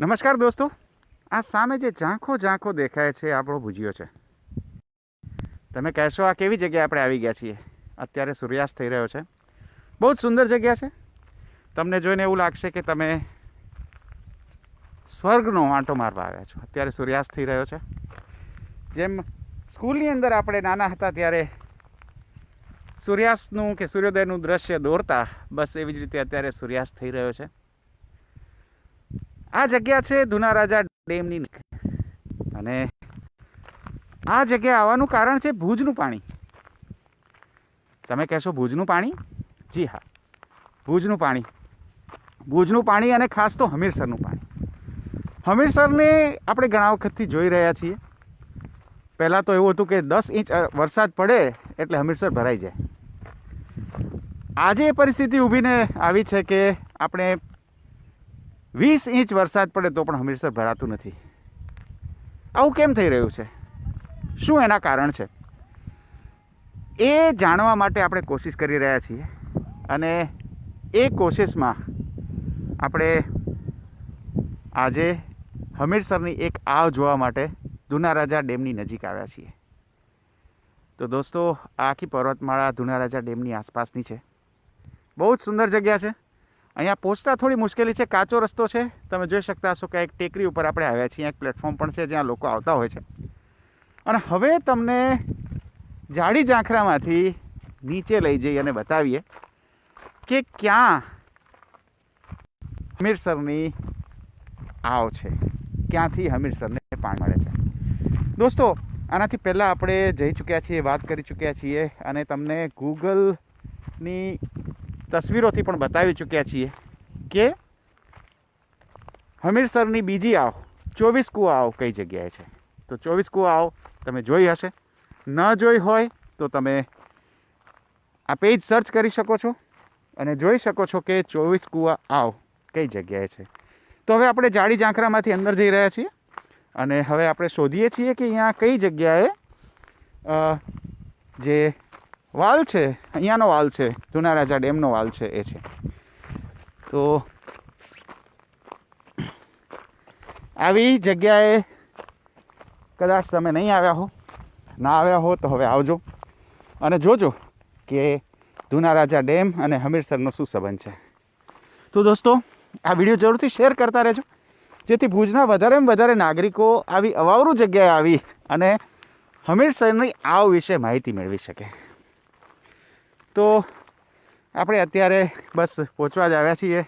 નમસ્કાર દોસ્તો. આ સામે જે ઝાંખો ઝાંખો દેખાય છે, આપણો ભુજિયો છે. તમે કહેશો આ કેવી જગ્યાએ આપણે આવી ગયા છીએ? અત્યારે સૂર્યાસ્ત થઈ રહ્યો છે. બહુ જ સુંદર જગ્યા છે. તમને જોઈને એવું લાગશે કે તમે સ્વર્ગનો આંટો મારવા આવ્યા છો. અત્યારે સૂર્યાસ્ત થઈ રહ્યો છે. જેમ સ્કૂલની અંદર આપણે નાના હતા ત્યારે સૂર્યાસ્તનું કે સૂર્યોદયનું દ્રશ્ય દોરતા બસ એવી જ રીતે અત્યારે સૂર્યાસ્ત થઈ રહ્યો છે. આ જગ્યા છે ધુના રાજા ડેમની અને આ જગ્યા આવવાનું કારણ છે ભુજનું પાણી. તમે કહેશો ભુજનું પાણી? જી હા, ભુજનું પાણી. ભુજનું પાણી અને ખાસ તો હમીરસરનું પાણી. હમીરસરને આપણે ઘણા વખતથી જોઈ રહ્યા છીએ. પહેલાં તો એવું હતું કે દસ ઇંચ વરસાદ પડે એટલે હમીરસર ભરાઈ જાય. આજે એ પરિસ્થિતિ ઊભીને આવી છે કે આપણે વીસ ઇંચ વરસાદ પડે તો પણ હમીરસર ભરાતું નથી. આવું કેમ થઈ રહ્યું છે? શું એના કારણ છે? એ જાણવા માટે આપણે કોશિશ કરી રહ્યા છીએ અને એ કોશિશમાં આપણે આજે હમીરસરની એક આવ જોવા માટે ધુનારાજા ડેમની નજીક આવ્યા છીએ. તો દોસ્તો આખી પર્વતમાળા ધુનારાજા ડેમની આસપાસની છે. બહુ જ સુંદર જગ્યા છે. અહીંયા પહોંચતા થોડી મુશ્કેલી છે. કાચો રસ્તો છે. તમે જોઈ શકતા હશો કે એક ટેકરી ઉપર આપણે આવ્યા છીએ. એક પ્લેટફોર્મ પણ છે જ્યાં લોકો આવતા હોય છે. અને હવે તમને જાડી ઝાંખરામાંથી નીચે લઈ જઈ અને બતાવીએ કે ક્યાં હમીરસરની આવ છે. ક્યાંથી હમીરસરને પાણી મળે છે. દોસ્તો, આનાથી પહેલાં આપણે જઈ ચૂક્યા છીએ, વાત કરી ચૂક્યા છીએ અને તમને ગૂગલની તસવીરોથી પણ બતાવી ચૂક્યા છીએ કે હમીરસરની બીજી આવ, ચોવીસ કુવા આવ કઈ જગ્યાએ છે? તો ચોવીસ કુવા આવ તમે જોઈ હશે. ન જોઈ હોય તો તમે આ પેજ સર્ચ કરી શકો છો અને જોઈ શકો છો કે ચોવીસ કુવા આવ કઈ જગ્યાએ છે. તો હવે આપણે જાડી ઝાંખરામાંથી અંદર જઈ રહ્યા છીએ અને હવે આપણે શોધીએ છીએ કે અહીંયા કઈ જગ્યાએ જે વાલ છે, અહીંયાનો વાલ છે, જૂના રાજા ડેમનો વાલ છે, એ છે. તો આવી જગ્યાએ કદાચ તમે નહીં આવ્યા હો, ના આવ્યા હો, તો હવે આવજો અને જોજો કે જૂના રાજા ડેમ અને હમીરસરનો શું સંબંધ છે. તો દોસ્તો, આ વીડિયો જરૂરથી શેર કરતા રહેજો, જેથી ભુજના વધારેમાં વધારે નાગરિકો આવી અવાવરું જગ્યાએ આવી અને હમીરસરની આવ વિશે માહિતી મેળવી શકે. તો આપણે અત્યારે બસ પહોંચવા જ આવ્યા છીએ.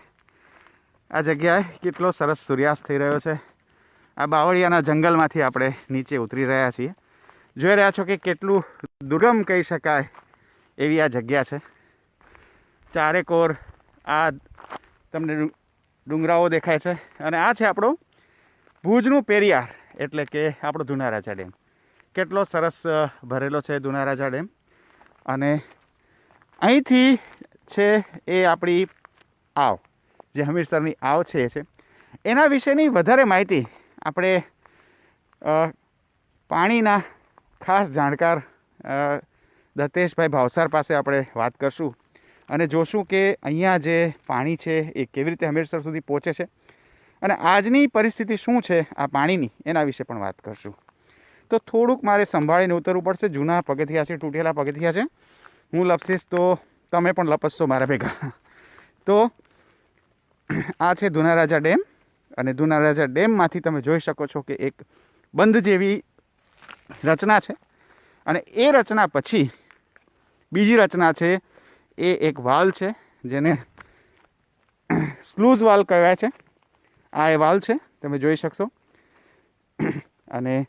આ જગ્યાએ કેટલો સરસ સૂર્યાસ્ત થઈ રહ્યો છે. આ બાવળિયાના જંગલમાંથી આપણે નીચે ઉતરી રહ્યા છીએ. જોઈ રહ્યા છો કે કેટલું દુર્ગમ કહી શકાય એવી આ જગ્યા છે. ચારેકોર આ તમને ડુંગરાઓ દેખાય છે અને આ છે આપણો ભુજનું પેરિયાર એટલે કે આપણો ધુનારાજા ડેમ. કેટલો સરસ ભરેલો છે ધુનારાજા ડેમ. અને અહીંથી છે એ આપણી આવ, જે હમીરસરની આવ છે એ છે. એના વિશેની વધારે માહિતી આપણે પાણીના ખાસ જાણકાર દતેશભાઈ ભાવસાર પાસે આપણે વાત કરશું અને જોશું કે અહીંયા જે પાણી છે એ કેવી રીતે હમીરસર સુધી પહોંચે છે અને આજની પરિસ્થિતિ શું છે આ પાણીની એના વિશે પણ વાત કરશું. તો થોડુંક મારે સંભાળીને ઉતરવું પડશે. જૂના પગથિયા છે, તૂટેલા પગથિયા છે. હું લપસીશ તો તમે પણ લપસશો મારા ભેગા. તો આ છે ધુનારાજા ડેમ અને ધુનારાજા ડેમમાંથી તમે જોઈ શકો છો કે એક બંધ જેવી રચના છે અને એ રચના પછી બીજી રચના છે એ એક વાલ છે જેને સ્લૂઝ વાલ કહેવાય છે. આ એ વાલ છે, તમે જોઈ શકશો. અને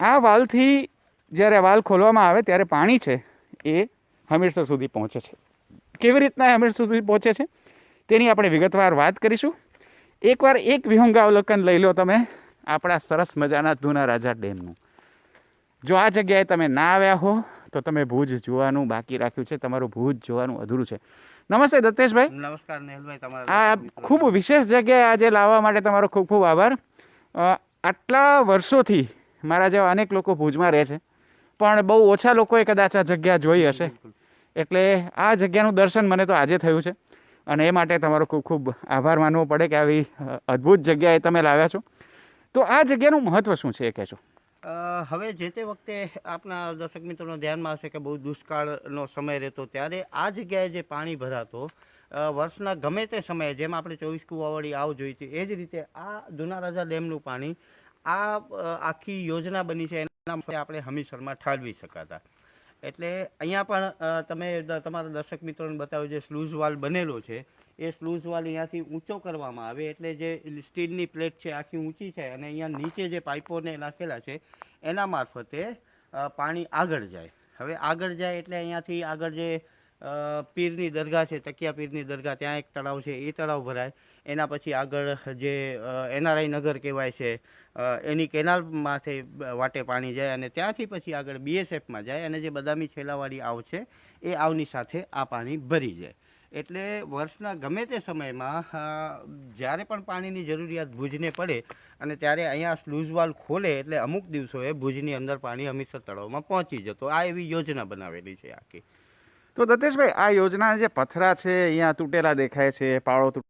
આ વાલથી જ્યારે વાલ ખોલવામાં આવે ત્યારે પાણી છે. એ હમીરસર સુધી પહોંચે છે. કેવી રીતના હમીરસર સુધી પહોંચે છે? તેની આપણે વિગતવાર વાત કરીશું. એકવાર એક વિહંગાવલોકન લઈ લો તમે આપણા સરસ મજાના ધૂના રાજા ડેમનું. જો આ જગ્યાએ તમે ના આવ્યા હો તો તમે ભુજ જોવાનું બાકી રાખ્યું છે. તમારું ભુજ જોવાનું અધૂરું છે. નમસ્તે દત્તેશભાઈ. નમસ્કાર નેહલભાઈ આ ખૂબ વિશેષ જગ્યાએ આજે લાવવા માટે તમારો ખૂબ ખૂબ આભાર. આટલા વર્ષોથી મારા જેવા અનેક લોકો ભુજમાં રહે છે. પણ બહુ ઓછા લોકોએ કદાચ આ જગ્યા જોઈ હશે. એટલે આ જગ્યાનું દર્શન મને તો આજે થયું છે. અને એ માટે તમારો ખૂબ ખૂબ આભાર માનવો પડે કે આવી અદ્ભુત જગ્યાએ તમે લાવ્યા છો. તો આ જગ્યાનું મહત્ત્વ શું છે એ કહેજો. હવે જે તે વખતે આપના દર્શક મિત્રોનો ધ્યાનમાં હશે કે બહુ દુષ્કાળનો સમય રહેતો ત્યારે આ જગ્યાએ જે પાણી ભરાતો વર્ષના ગમે તે સમયે જેમ આપણે ચોવીસ કુવાવાળી આવ જોઈ હતી એ જ રીતે આ જૂના રાજા ડેમનું પાણી આ આખી યોજના બની છે એના માટે આપણે હમીસરમાં ઠાલવી શકાતા. એટલે અહીંયા પણ તમે તમારા દર્શક મિત્રોને બતાવ્યું જે સ્લૂઝ વાલ બનેલો છે, એ સ્લૂઝ વાલ અહીંયાથી ઊંચો કરવામાં આવે, એટલે જે સ્ટીલની પ્લેટ છે આખી ઊંચી છે અને અહીંયા નીચે જે પાઇપોને નાખેલા છે, એના મારફતે પાણી આગળ જાય. હવે આગળ જાય એટલે અહીંયાથી આગળ જે પીરની દરગાહ છે, તકિયા પીરની દરગાહ, ત્યાં એક તળાવ છે, એ તળાવ ભરાય. એના પછી આગળ જે એનઆરઆઈ નગર કહેવાય છે એની કેનાલમાંથી વાટે પાણી જાય અને ત્યાંથી પછી આગળ બીએસએફમાં જાય અને જે બદામી છેલાવાળી આવ છે, એ આવની સાથે આ પાણી ભરી જાય. એટલે વર્ષના ગમે તે સમયમાં જ્યારે પણ પાણીની જરૂરિયાત ભુજને પડે અને ત્યારે અહીંયા સ્લૂઝવાલ ખોલે એટલે અમુક દિવસોએ ભુજની અંદર પાણી હમીરસર તળાવમાં પહોંચી જતો. આ એવી યોજના બનાવેલી છે આખી. તો દતેશભાઈ, આ યોજના જે પથરા છે, અહીંયા તૂટેલા દેખાય છે, પાળો